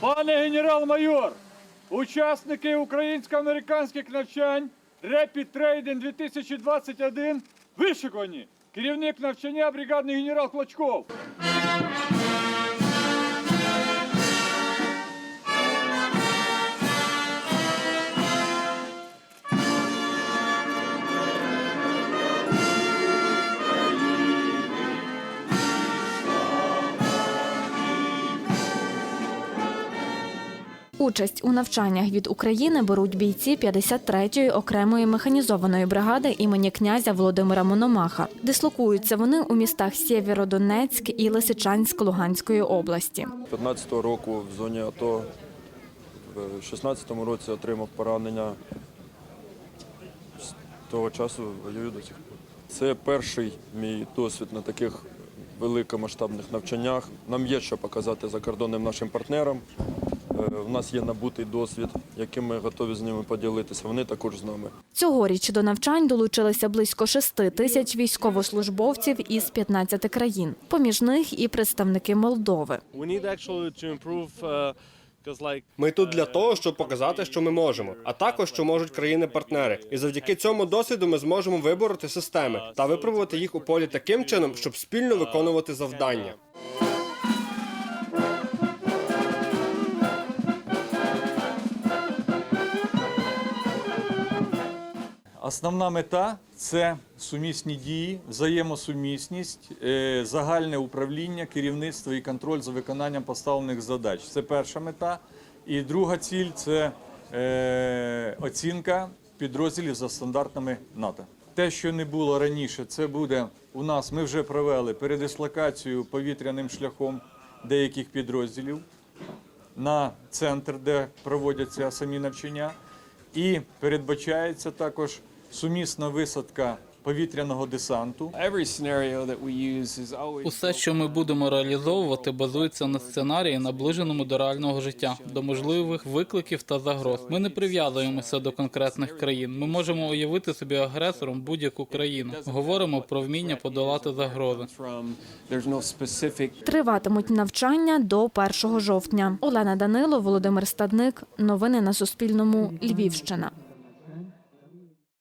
Пане генерал-майор, учасники українсько-американських навчань Rapid Trading 2021 Вишиковані Керівник навчання бригадний генерал Клочков. Участь у навчаннях від України беруть бійці 53-ї окремої механізованої бригади імені князя Володимира Мономаха. Дислокуються вони у містах Сєвєродонецьк і Лисичанськ Луганської області. 15-го року в зоні АТО, в 16-му році отримав поранення. З того часу воюю до сих пор. Це перший мій досвід на таких великомасштабних навчаннях. Нам є що показати закордонним нашим партнерам. У нас є набутий досвід, яким ми готові з ними поділитися. Вони також з нами. Цьогоріч до навчань долучилися близько 6 тисяч військовослужбовців із 15 країн. Поміж них і представники Молдови. like Ми тут для того, щоб показати, що ми можемо, а також що можуть країни-партнери. І завдяки цьому досвіду ми зможемо вибороти системи та випробувати їх у полі таким чином, щоб спільно виконувати завдання. Основна мета це сумісні дії, взаємосумісність, е, загальне управління, керівництво і контроль за виконанням поставлених задач. Це перша мета. І друга ціль це е, оцінка підрозділів за стандартами НАТО. Те, що не було раніше, це буде у нас. Ми вже провели передислокацію повітряним шляхом деяких підрозділів на центр, де проводяться самі навчання, і передбачається також сумісна висадка повітряного десанту. Усе, що ми будемо реалізовувати, базується на сценарії, наближеному до реального життя, до можливих викликів та загроз. Ми не прив'язуємося до конкретних країн. Ми можемо уявити собі агресором будь-яку країну. Говоримо про вміння подолати загрози. Триватимуть навчання до 1 жовтня. Олена Данило, Володимир Стадник. Новини на Суспільному. Львівщина.